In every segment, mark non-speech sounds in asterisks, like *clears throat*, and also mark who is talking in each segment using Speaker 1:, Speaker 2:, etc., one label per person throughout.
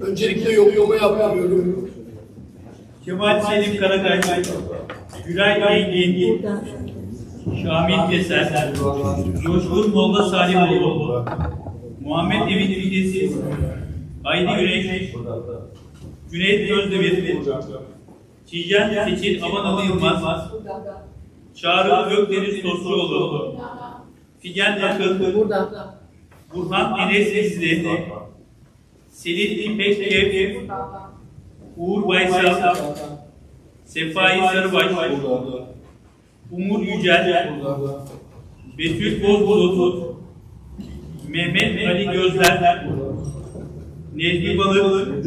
Speaker 1: Öncelikle yoklama yapıyorum.
Speaker 2: Kemal Selim Karakaş, Gülay Engin, Şamil Keser, Coşkun Molla Salimoğlu, Muhammed Emin Bilgesiz, Haydi Güneş, Cüneyt Özdemir, Çiğcen Seçil Abanalı Yılmaz, Çağrı Gökdeniz Tosçuoğlu, Figen Akın, Burhan Enes İzli, Selin İpek Ev, Uğur Baysal, Sefai Sarıbaş, Umur Yücel, Betül Bozbulut, Mehmet Ali Gözler, Nezmi Balık,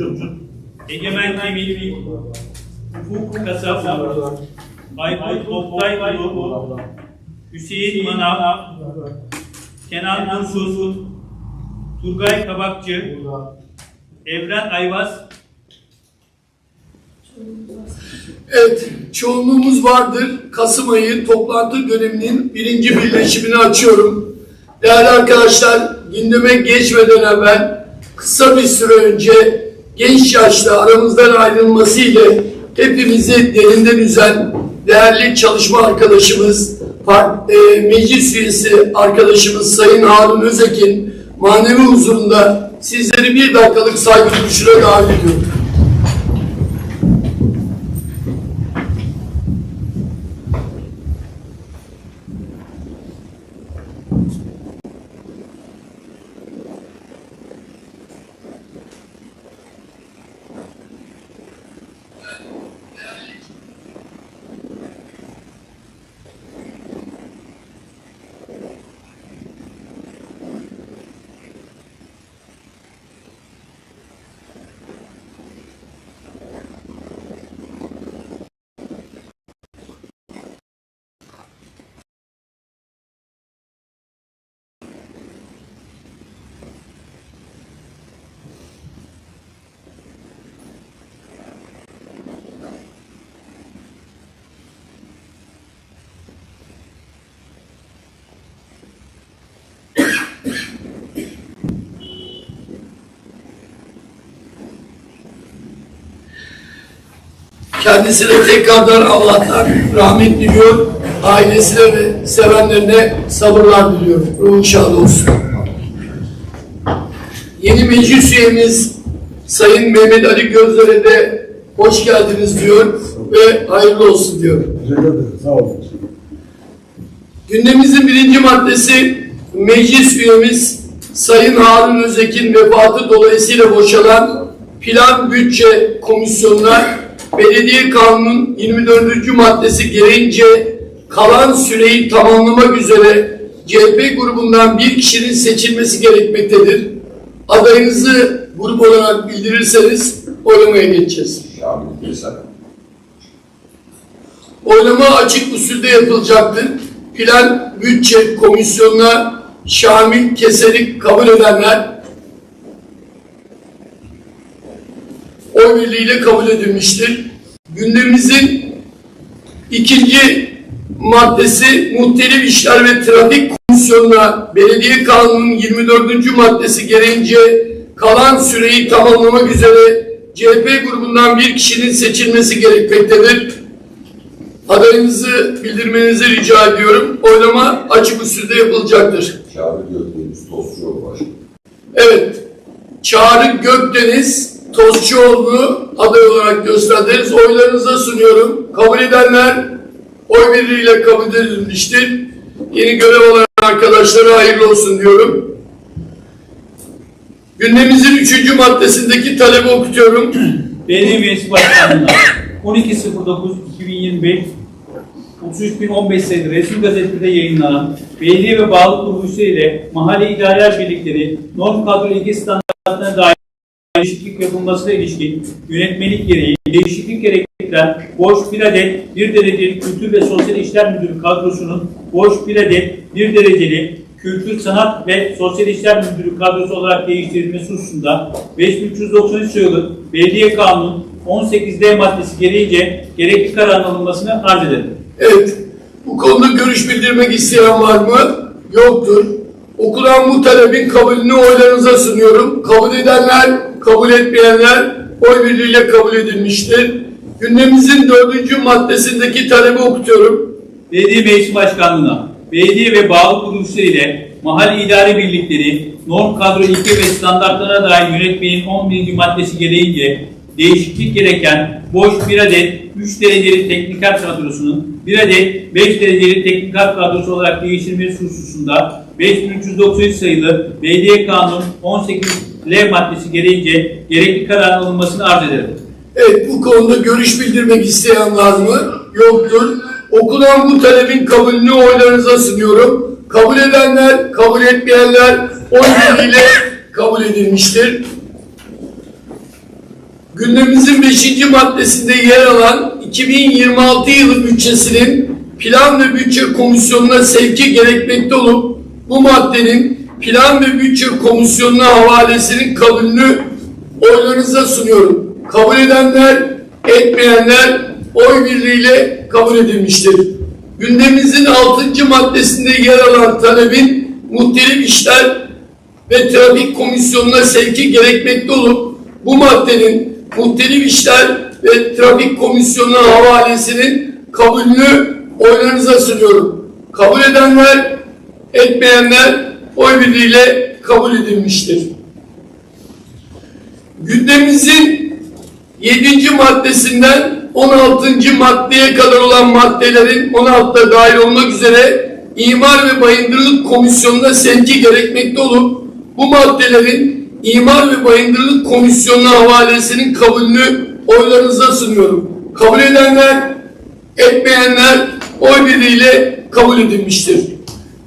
Speaker 2: Egemen Kemik, Ufuk Kasap, Aykut Oktay Kulu, Hüseyin Manav, Kenan Dursuz, Turgay Kabakçı, Evren Ayvaz,
Speaker 1: Evet, çoğunluğumuz vardır. Kasım ayı toplantı döneminin birinci birleşimini açıyorum. Değerli arkadaşlar, gündeme geçmeden evvel kısa bir süre önce genç yaşta aramızdan ayrılması ile hepimizi derinden üzen değerli çalışma arkadaşımız, e, meclis üyesi arkadaşımız Sayın Harun Özekin manevi huzurunda sizleri bir dakikalık saygı duruşuna davet ediyorum. Kendisine tekrardan Allah'tan rahmet diliyor. Ailesine ve sevenlerine sabırlar diliyorum. Ruhu şad olsun. Yeni meclis üyemiz Sayın Mehmet Ali Gözler'e de hoş geldiniz diyor ve hayırlı olsun diyor.
Speaker 3: Teşekkür ederim. Sağ olun.
Speaker 1: Gündemimizin birinci maddesi meclis üyemiz Sayın Harun Özek'in vefatı dolayısıyla boşalan Plan Bütçe Komisyonu'na Belediye Kanunu'nun 24. maddesi gereğince kalan süreyi tamamlamak üzere CHP grubundan bir kişinin seçilmesi gerekmektedir. Adayınızı grup olarak bildirirseniz oylamaya geçeceğiz. Oylama açık usulde yapılacaktır. Plan Bütçe Komisyonu'na Şamil Keser'i kabul edenler oy birliğiyle kabul edilmiştir. Gündemimizin ikinci maddesi muhtelif işler ve trafik komisyonuna belediye kanununun 24. maddesi gereğince kalan süreyi tamamlamak üzere CHP grubundan bir kişinin seçilmesi gerekmektedir. Adayınızı bildirmenizi rica ediyorum. Oylama açık usulde yapılacaktır.
Speaker 4: Şamil Gökdeniz Tostçuoğlu Başkanı.
Speaker 1: Evet, Çağrı Gökdeniz Tozcuoğlu aday olarak gösterdiniz. Oylarınıza sunuyorum. Kabul edenler oy birliğiyle kabul edilmiştir. Yeni görev alan arkadaşlara hayırlı olsun diyorum. Gündemimizin üçüncü maddesindeki talebi okutuyorum. *clears throat*
Speaker 2: Belediye Meclis Başkanlığı'na 12.09.2025 33.015 sayılı resmi gazetede yayınlanan belediye ve bağlı kuruluşları ile mahalle idareler birlikleri norm kadro ilgi standartlarına dair değişiklik yapılmasına ilişkin yönetmelik gereği değişiklik gerektiren boş bir adet bir dereceli Kültür ve Sosyal İşler Müdürü kadrosunun boş bir adet bir dereceli Kültür, Sanat ve Sosyal İşler Müdürü kadrosu olarak değiştirilmesi hususunda 5393 sayılı Belediye Kanunu 18D maddesi gereğince gerekli kararın alınmasını arz ederim.
Speaker 1: Evet, bu konuda görüş bildirmek isteyen var mı? Yoktur. okunan bu talebin kabulünü oylarınıza sunuyorum. Kabul edenler, kabul etmeyenler oy birliğiyle kabul edilmiştir. Gündemimizin dördüncü maddesindeki talebi okutuyorum.
Speaker 2: Belediye Meclis Başkanlığı'na, belediye ve bağlı kuruluşlar ile mahalle idare birlikleri, norm kadro ilke ve standartlarına dair yönetmenin 11. maddesi gereğince değişiklik gereken boş bir adet 3 dereceli tekniker kadrosunun bir adet 5 dereceli tekniker kadrosu olarak değiştirilmesi hususunda 5393 sayılı Belediye Kanunu 18 L maddesi gereğince gerekli kararın alınmasını arz ederim.
Speaker 1: Evet bu konuda görüş bildirmek isteyen var mı? Yoktur. Okunan bu talebin kabulünü oylarınıza sunuyorum. Kabul edenler, kabul etmeyenler oy birliğiyle kabul edilmiştir. Gündemimizin 5. maddesinde yer alan 2026 yılı bütçesinin Plan ve Bütçe Komisyonu'na sevki gerekmekte olup bu maddenin Plan ve Bütçe Komisyonu'na havalesinin kabulünü oylarınıza sunuyorum. Kabul edenler, etmeyenler oy birliğiyle kabul edilmiştir. Gündemimizin 6. maddesinde yer alan talebin muhtelif işler ve trafik komisyonuna sevki gerekmekte olup bu maddenin muhtelif işler ve trafik komisyonuna havalesinin kabulünü oylarınıza sunuyorum. Kabul edenler, etmeyenler oy birliğiyle kabul edilmiştir. Gündemimizin 7. maddesinden 16. maddeye kadar olan maddelerin 16'da dahil olmak üzere İmar ve Bayındırlık Komisyonu'na sevki gerekmekte olup bu maddelerin İmar ve Bayındırlık Komisyonu'na havalesinin kabulünü oylarınıza sunuyorum. Kabul edenler, etmeyenler oy birliğiyle kabul edilmiştir.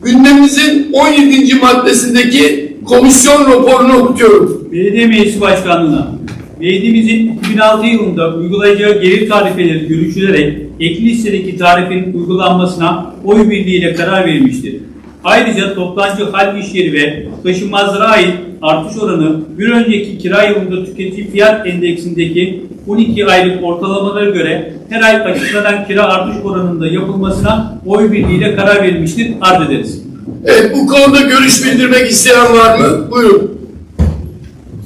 Speaker 1: Gündemimizin 17. maddesindeki komisyon raporunu okutuyorum.
Speaker 2: Belediye Meclisi Başkanlığı'na, belediyemizin 2006 yılında uygulayacağı gelir tarifeleri görüşülerek ekli listedeki tarifenin uygulanmasına oy birliğiyle karar verilmiştir. Ayrıca toptancı hal iş yeri ve taşınmazlara ait artış oranı bir önceki kira yılında tüketici fiyat endeksindeki 12 aylık ortalamalara göre her ay açıklanan kira artış oranında yapılmasına oy birliğiyle karar verilmiştir. Arz ederiz.
Speaker 1: Evet bu konuda görüş bildirmek isteyen var mı? Buyurun.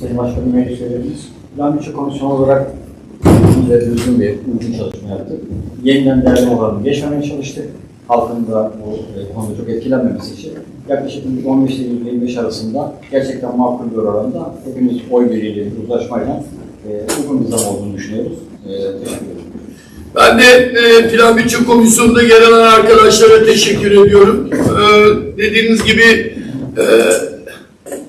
Speaker 3: Sayın Başkanım, meclis üyelerimiz, Plan Bütçe Komisyonu olarak uzun ve düzgün bir uygun çalışma yaptık. Yeniden değerleme oranını geçmemeye çalıştık. Halkın da bu e, konuda çok etkilenmemesi için yaklaşık 15 ile 25 arasında gerçekten makul bir oranda hepimiz oy birliğiyle bir uzlaşmayla e, uygun bir zam olduğunu düşünüyoruz. E, teşekkür ederim.
Speaker 1: Ben de e, Plan Bütçe Komisyonu'nda yer alan arkadaşlara teşekkür ediyorum. E, dediğiniz gibi e,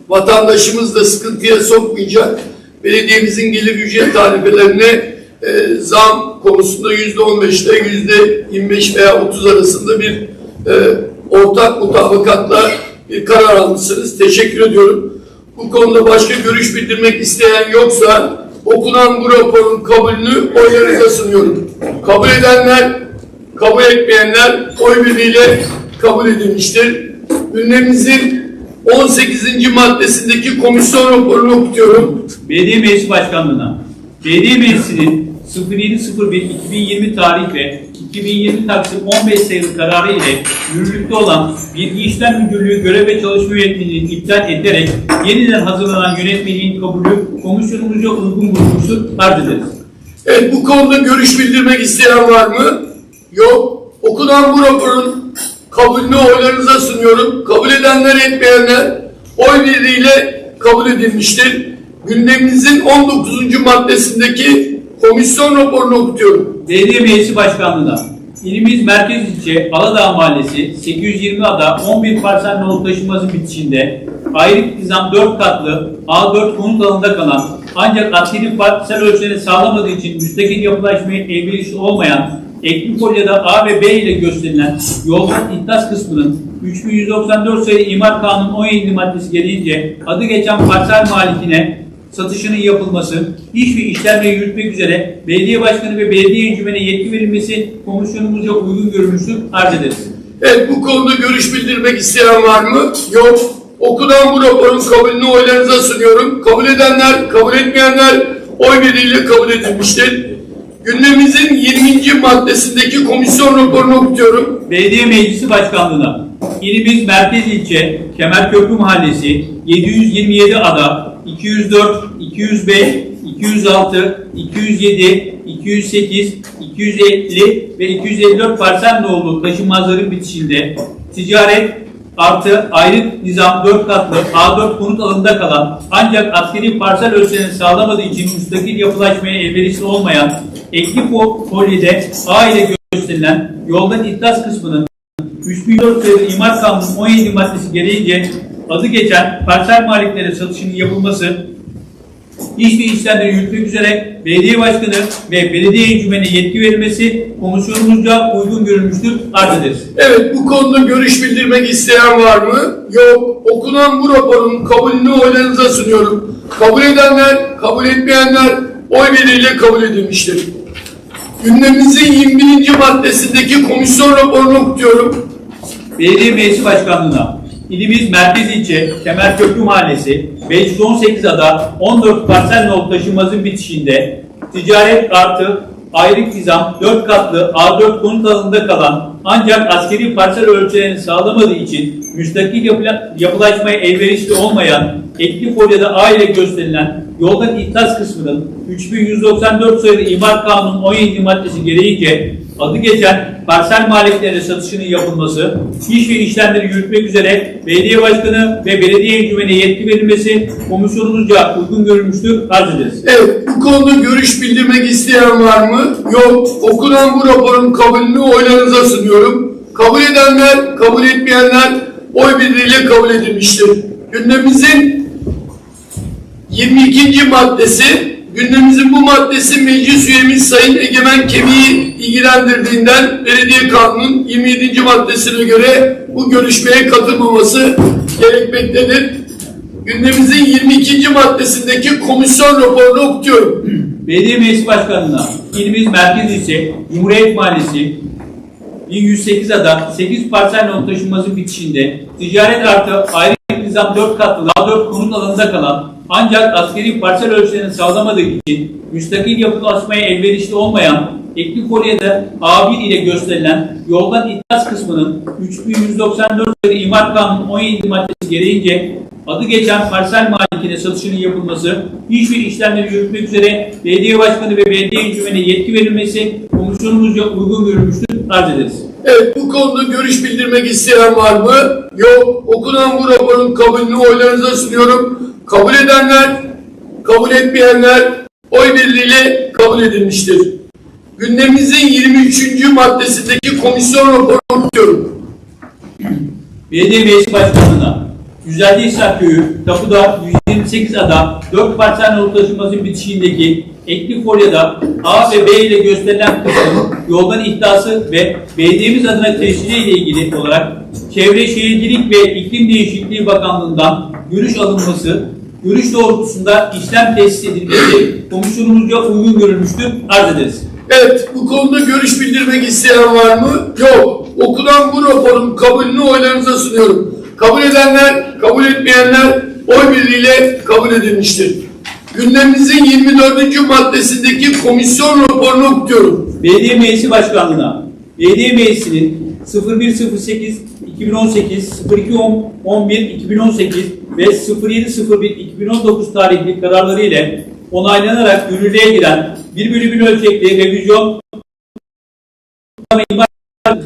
Speaker 1: vatandaşımız da sıkıntıya sokmayacak. Belediyemizin gelir ücret tarifelerine e, zam konusunda yüzde on beşte yüzde yirmi beş veya otuz arasında bir e, ortak mutabakatla bir karar almışsınız. Teşekkür ediyorum. Bu konuda başka görüş bildirmek isteyen yoksa okunan bu raporun kabulünü oylarınıza sunuyorum. Kabul edenler, kabul etmeyenler oy birliğiyle kabul edilmiştir. Gündemimizin 18. maddesindeki komisyon raporunu okutuyorum.
Speaker 2: Belediye Meclisi Başkanlığı'na, Belediye Meclisi'nin 07.01.2020 tarih ve 2020 Taksim 15 sayılı kararı ile yürürlükte olan Bilgi İşlem Müdürlüğü görev ve çalışma yönetmeliğini iptal edilerek yeniden hazırlanan yönetmeliğin kabulü komisyonumuzca uygun bulunmuştur. Arz ederiz.
Speaker 1: Evet bu konuda görüş bildirmek isteyen var mı? Yok. Okunan bu raporun kabulünü oylarınıza sunuyorum. Kabul edenler etmeyenler oy birliğiyle kabul edilmiştir. Gündemimizin 19. maddesindeki komisyon raporunu okutuyorum.
Speaker 2: Belediye Meclisi Başkanlığı'na, ilimiz Merkez İlçe Aladağ Mahallesi 820 ada 11 parsel nolu taşınması bitişinde ayrık nizam 4 katlı A4 konut alanında kalan ancak asli parsel ölçülerini sağlamadığı için müstakil yapılaşmaya elverişli olmayan Ekli Kolya'da A ve B ile gösterilen yoldan ihtas kısmının 3194 sayılı İmar Kanunu 17 maddesi gereğince adı geçen parsel malikine satışının yapılması, iş ve işlemleri yürütmek üzere belediye başkanı ve belediye encümene yetki verilmesi komisyonumuzca uygun görülmüştür. Arz ederiz.
Speaker 1: Evet bu konuda görüş bildirmek isteyen var mı? Yok. Okunan bu raporun kabulünü oylarınıza sunuyorum. Kabul edenler, kabul etmeyenler oy birliğiyle kabul edilmiştir. Gündemimizin 20. maddesindeki komisyon raporunu okutuyorum.
Speaker 2: Belediye Meclisi Başkanlığı'na, İlimiz Merkez İlçe, Kemerköprü Mahallesi, 727 ada, 204, 205, 206, 207, 208, 250 ve 254 parsel nolu taşınmazların bitişinde. Ticaret artı ayrık nizam 4 katlı A4 konut alanında kalan ancak askeri parsel ölçülerini sağlamadığı için müstakil yapılaşmaya elverişli olmayan ekli fo- folyede A ile gösterilen yoldan iddias kısmının 3004 sayılı imar kanunun 17 maddesi gereğince adı geçen parsel maliklere satışının yapılması hiçbir işlemleri yürütmek üzere belediye başkanı ve belediye encümene yetki verilmesi komisyonumuzca uygun görülmüştür arz ederiz.
Speaker 1: Evet bu konuda görüş bildirmek isteyen var mı? Yok. Okunan bu raporun kabulünü oylarınıza sunuyorum. Kabul edenler, kabul etmeyenler oy birliğiyle kabul edilmiştir. Gündemimizin 21. maddesindeki komisyon raporunu okutuyorum.
Speaker 2: Belediye Meclisi Başkanlığı'na ilimiz Merkez İlçe Kemerköprü Mahallesi 518 ada 14 parsel nol taşınmazın bitişinde ticaret artı ayrık nizam 4 katlı A4 konut alanında kalan ancak askeri parsel ölçülerini sağlamadığı için müstakil yapıla- yapılaşmaya elverişli olmayan ekli folyada A ile gösterilen yoldan ihtas kısmının 3194 sayılı imar kanunun 17 maddesi gereğince adı geçen parsel maliklerine satışının yapılması, iş ve işlemleri yürütmek üzere belediye başkanı ve belediye encümene yetki verilmesi komisyonumuzca uygun görülmüştür. Arz ederiz.
Speaker 1: Evet, bu konuda görüş bildirmek isteyen var mı? Yok. Okunan bu raporun kabulünü oylarınıza sunuyorum. Kabul edenler, kabul etmeyenler oy birliğiyle kabul edilmiştir. Gündemimizin 22. maddesi, gündemimizin bu maddesi meclis üyemiz Sayın Egemen Kemiği ilgilendirdiğinden belediye kanunun 27. maddesine göre bu görüşmeye katılmaması gerekmektedir. Gündemimizin 22. maddesindeki komisyon raporunu okutuyorum.
Speaker 2: Belediye Meclisi Başkanlığı'na ilimiz Merkez İlçe, Cumhuriyet Mahallesi, 1108 ada 8 parsel not taşınması bitişinde ticaret artı ayrı nizam 4 katlı A4 konut alanında kalan ancak askeri parsel ölçülerini sağlamadığı için müstakil yapılaşmaya elverişli olmayan ekli kolyede A1 ile gösterilen yoldan iddias kısmının 3194 sayılı imar kanunun 17 maddesi gereğince adı geçen parsel malikine satışının yapılması, ve işlemleri yürütmek üzere belediye başkanı ve belediye encümene yetki verilmesi komisyonumuzca uygun görülmüştür. Arz ederiz.
Speaker 1: Evet, bu konuda görüş bildirmek isteyen var mı? Yok. Okunan bu raporun kabulünü oylarınıza sunuyorum. Kabul edenler, kabul etmeyenler oy birliğiyle kabul edilmiştir. Gündemimizin 23. maddesindeki komisyon raporunu okutuyorum.
Speaker 2: Belediye Meclisi Başkanlığı'na 150 İshak Köyü, Tapuda 128 ada 4 parsel yol taşınması bitişiğindeki ekli folyada A ve B ile gösterilen kısmın yoldan ihtası ve belediyemiz adına teşhiri ile ilgili olarak Çevre Şehircilik ve İklim Değişikliği Bakanlığı'ndan görüş alınması, görüş doğrultusunda işlem tesis edilmesi komisyonumuzca uygun görülmüştür. Arz ederiz.
Speaker 1: Evet, bu konuda görüş bildirmek isteyen var mı? Yok. Okunan bu raporun kabulünü oylarınıza sunuyorum. Kabul edenler, kabul etmeyenler oy birliğiyle kabul edilmiştir. Gündemimizin 24. maddesindeki komisyon raporunu okutuyorum.
Speaker 2: Belediye Meclisi Başkanlığı'na Belediye Meclisi'nin 0108 2018 02 11 2018 ve 0701 2019 tarihli kararları ile onaylanarak yürürlüğe giren bir bölümün ölçekli revizyon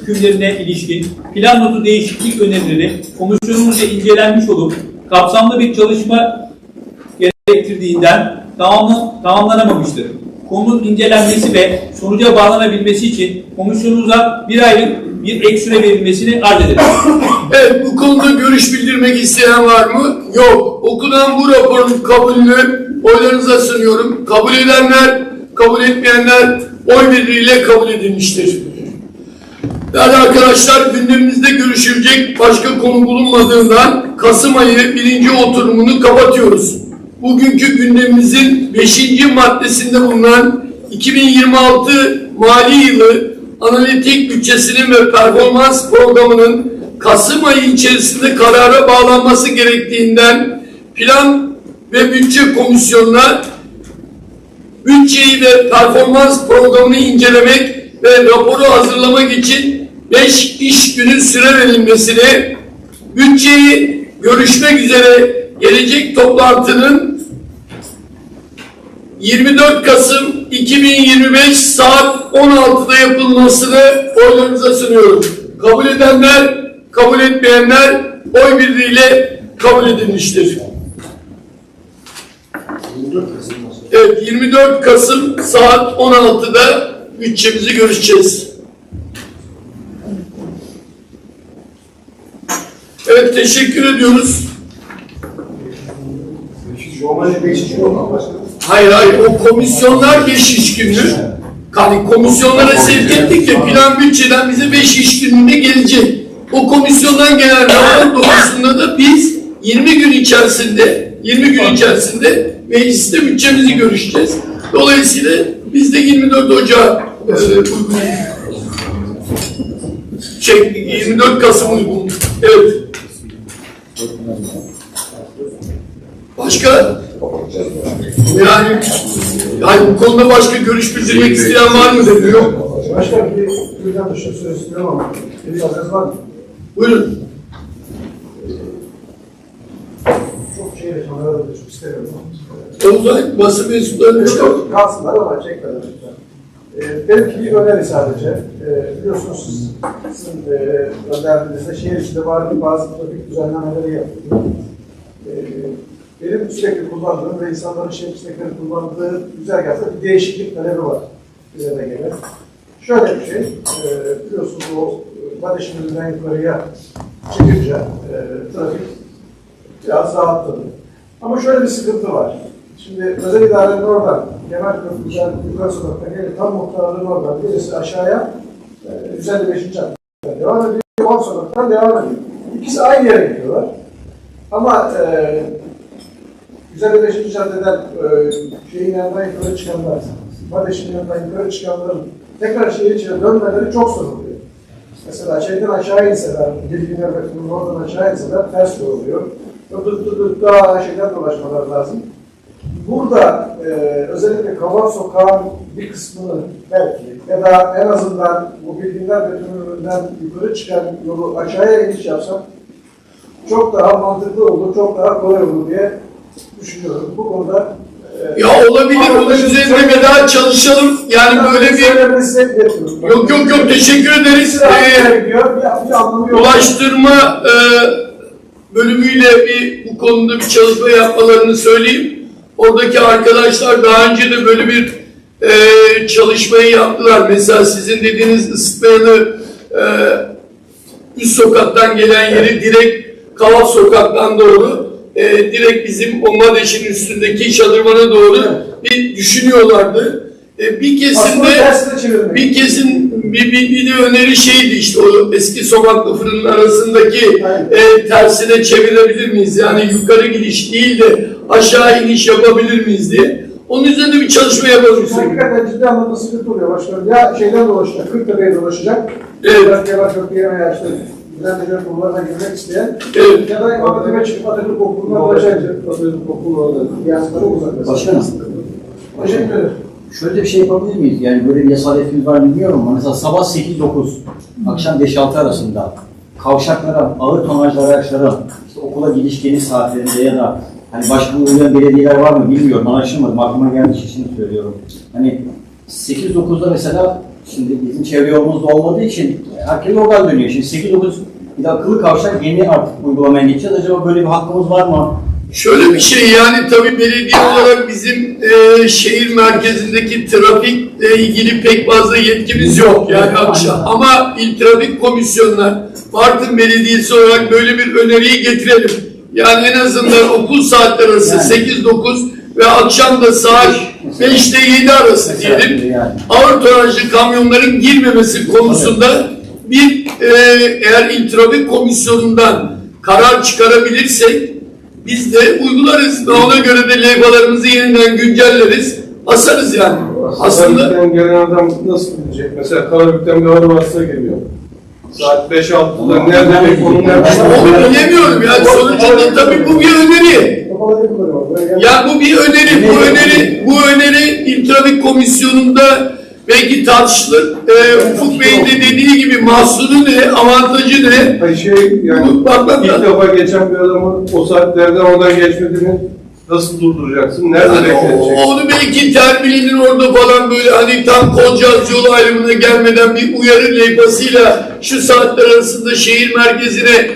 Speaker 2: hükümlerine ilişkin plan notu değişiklik önerileri komisyonumuzca incelenmiş olup kapsamlı bir çalışma gerektirdiğinden tamamlan, tamamlanamamıştır. Konunun incelenmesi ve sonuca bağlanabilmesi için komisyonumuza bir aylık bir ek süre verilmesini arz ederiz. *laughs*
Speaker 1: Evet, bu konuda görüş bildirmek isteyen var mı? Yok. Okunan bu raporun kabulünü oylarınıza sunuyorum. Kabul edenler, kabul etmeyenler oy birliğiyle kabul edilmiştir. Değerli arkadaşlar gündemimizde görüşülecek başka konu bulunmadığından Kasım ayı birinci oturumunu kapatıyoruz. Bugünkü gündemimizin beşinci maddesinde bulunan 2026 mali yılı analitik bütçesinin ve performans programının Kasım ayı içerisinde karara bağlanması gerektiğinden plan ve bütçe komisyonuna bütçeyi ve performans programını incelemek ve raporu hazırlamak için 5 iş günü süre verilmesini, bütçeyi görüşmek üzere gelecek toplantının 24 Kasım 2025 saat 16'da yapılmasını oylarınıza sunuyorum. Kabul edenler, kabul etmeyenler oy birliğiyle kabul edilmiştir. Evet 24 Kasım saat 16'da bütçemizi görüşeceğiz. Teşekkür ediyoruz.
Speaker 5: Normalde 5 kişi olmaz başkanım.
Speaker 1: Hayır hayır o komisyonlar 5 iş günlük. Hani komisyonlara sevk ettik ya plan bütçeden bize 5 iş günlüğüne gelecek. O komisyondan gelen rapor doğrusunda da biz 20 gün içerisinde 20 gün içerisinde mecliste bütçemizi görüşeceğiz. Dolayısıyla biz de 24 Ocağı e. Şey, 24 Kasım uygun. Evet. Başka? Yani, yani bu konuda başka görüş bildirmek isteyen var mı dedi yok.
Speaker 5: Başkanım bir birden dışı söz istiyorum ama bir yazınız var mı?
Speaker 1: Buyurun.
Speaker 5: Çok şey kamerada da çok istemiyorum.
Speaker 1: Oğuzay basın mensuplarını çıkar.
Speaker 5: Kalsınlar ama çekmeden lütfen. Ee, benimki öneri sadece. Ee, biliyorsunuz siz, sizin e, önerdiğinizde şehir içinde var bazı trafik düzenlemeleri yapılıyor. Ee, benim sürekli kullandığım ve insanların şehir içindekileri kullandığı güzergahta bir değişiklik talebi var üzerine gelen. Şöyle bir şey, e, biliyorsunuz o e, Badeş'in önünden yukarıya çıkınca e, trafik biraz rahatladı. Ama şöyle bir sıkıntı var. Şimdi özel idarenin oradan, Kemal Köprü'den yukarı sokakta gelip tam muhtarlığın oradan birisi aşağıya e, 155. caddeden devam ediyor, 10 sokaktan devam ediyor. İkisi aynı yere gidiyorlar. Ama e, 155. caddeden e, şeyin yanından yukarı çıkanlar, Badeş'in yanından yukarı çıkanların tekrar şehir içine dönmeleri çok zor oluyor. Mesela şeyden aşağı inseler, Bilgin Nöbeti'nin oradan aşağı inseler ters yol oluyor. Dık dık dık daha şeyden dolaşmalar lazım. Burada e, özellikle Kaval Sokağı'nın bir kısmını belki ya da en azından bu Bilginler Betünü'nden yukarı çıkan yolu aşağıya iniş yapsam çok daha mantıklı olur, çok daha kolay olur diye düşünüyorum. Bu konuda e,
Speaker 1: Ya olabilir, onun üzerinde bir daha çalışalım. Yani böyle bir... Yok yok yok teşekkür ederiz. Ee,
Speaker 5: Bir, bir.
Speaker 1: Ulaştırma e, bölümüyle bir bu konuda bir çalışma yapmalarını söyleyeyim. Oradaki arkadaşlar daha önce de böyle bir e, çalışmayı yaptılar. Mesela sizin dediğiniz ısıtmayanı e, üst sokaktan gelen yeri direkt Kavak sokaktan doğru e, direkt bizim o Madeş'in üstündeki şadırvana doğru bir düşünüyorlardı. E, bir kesimde bir kesin bir, bir, bir de öneri şeydi işte o eski Somaklı fırının arasındaki
Speaker 5: Aynen.
Speaker 1: e, tersine çevirebilir miyiz? Yani yukarı gidiş değil de aşağı iniş yapabilir miyiz diye. Onun üzerinde bir çalışma yapalım istedim.
Speaker 5: Hakikaten ciddi anlamda sıkıntı oluyor başkanım. Ya şeyden dolaşacak, Kırktepe'ye dolaşacak.
Speaker 1: Evet.
Speaker 5: Ya Kemal Köprü'ye veya işte düzenleyiciler kurullarına girmek isteyen.
Speaker 1: Evet.
Speaker 5: Ya da Atatürk'e çıkıp Atatürk okuluna dolaşacak. Atatürk okuluna Yani çok uzak.
Speaker 3: Başkanım,
Speaker 5: Teşekkür ederim.
Speaker 3: şöyle bir şey yapabilir miyiz? Yani böyle bir yasal yetkimiz var mı bilmiyorum ama mesela sabah 8-9, akşam 5-6 arasında kavşaklara, ağır tonajlı araçlara, işte okula gidiş geliş saatlerinde ya da hani başka uygulayan belediyeler var mı bilmiyorum, anlaşılmadı. Aklıma gelmiş için söylüyorum. Hani 8-9'da mesela şimdi bizim çevre yolumuz da olmadığı için herkes oradan dönüyor. Şimdi 8-9 bir de akıllı kavşak yeni artık uygulamaya geçeceğiz. Acaba böyle bir hakkımız var mı?
Speaker 1: Şöyle bir şey yani tabii belediye olarak bizim e, şehir merkezindeki trafikle ilgili pek fazla yetkimiz yok yani akşam. Ama İl Trafik Komisyonu'na Bartın Belediyesi olarak böyle bir öneriyi getirelim. Yani en azından okul saatleri arası
Speaker 3: Yani.
Speaker 1: 8-9 ve akşam da saat 5 ile 7 arası diyelim.
Speaker 3: yani.
Speaker 1: Ağır tonajlı kamyonların girmemesi konusunda bir e, eğer İl Trafik Komisyonu'ndan karar çıkarabilirsek biz de uygularız ve ona göre de levhalarımızı yeniden güncelleriz, asarız yani. Aslında
Speaker 6: Karabük'ten gelen adam nasıl gidecek? Mesela Karabük'ten bir araba geliyor. Saat 5-6'da nerede pek onun nerede?
Speaker 1: onu bilemiyorum yani sonucunda tabii bu bir öneri. Ya bu bir öneri, bu öneri, bu öneri İl Trafik Komisyonu'nda belki tartışılır. Ee, Ufuk Bey'in de dediği gibi mahsuru ne, avantajı ne?
Speaker 6: Hayır şey yani
Speaker 1: Bunu bakmak
Speaker 6: ilk
Speaker 1: lazım.
Speaker 6: defa geçen bir adamın o saatlerden oradan geçmediğini nasıl durduracaksın? Nerede
Speaker 1: Yani
Speaker 6: bekleteceksin?
Speaker 1: onu belki terminalin orada falan böyle hani tam Koncaz yolu ayrımına gelmeden bir uyarı levhasıyla şu saatler arasında şehir merkezine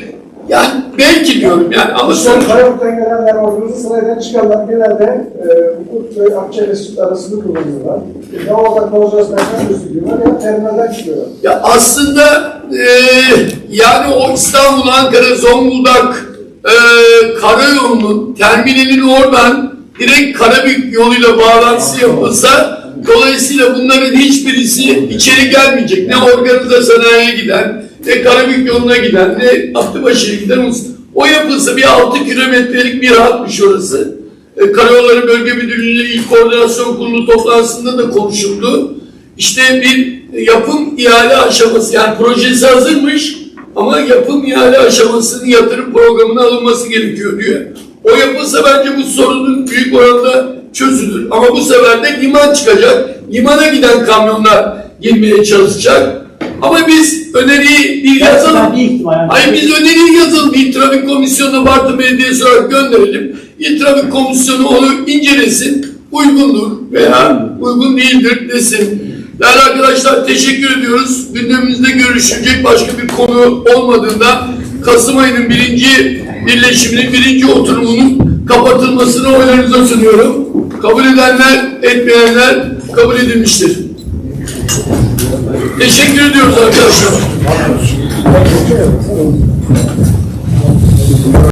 Speaker 1: yani belki diyorum yani ama
Speaker 5: Son
Speaker 1: sonuç
Speaker 5: Karayol'dan gelenler ordumuzu sırayla çıkanlar genelde e, hukuk ve Akçay arasını kullanıyorlar. Ya oradan Kozcaz Merkez gösteriyorlar ya terminalden çıkıyorlar.
Speaker 1: Ya aslında eee, yani o İstanbul, Ankara, Zonguldak eee karayolunun terminalin oradan direkt Karabük yoluyla bağlantısı yapılsa dolayısıyla bunların hiçbirisi içeri gelmeyecek. Ne organize sanayiye giden, ne Karabük yoluna giden, ne Aklıbaşı'ya giden. O yapılsa bir 6 kilometrelik bir hatmış orası. E, Karayolları Bölge Müdürlüğü İl Koordinasyon Kurulu toplantısında da konuşuldu. İşte bir yapım ihale aşaması yani projesi hazırmış ama yapım ihale aşamasının yatırım programına alınması gerekiyor diyor. O yapılsa bence bu sorunun büyük oranda çözülür. Ama bu sefer de liman çıkacak. Limana giden kamyonlar girmeye çalışacak. Ama biz öneriyi bir yazalım.
Speaker 2: bir.
Speaker 1: Hayır biz öneriyi yazalım. İl Trafik Komisyonu'na Bartın Belediyesi olarak gönderelim. İl Trafik Komisyonu onu incelesin. Uygundur veya uygun değildir desin. Değerli arkadaşlar teşekkür ediyoruz. Gündemimizde görüşülecek başka bir konu olmadığında Kasım ayının birinci birleşiminin birinci oturumunun kapatılmasını oylarınıza sunuyorum. Kabul edenler, etmeyenler kabul edilmiştir. Teşekkür ediyoruz arkadaşlar.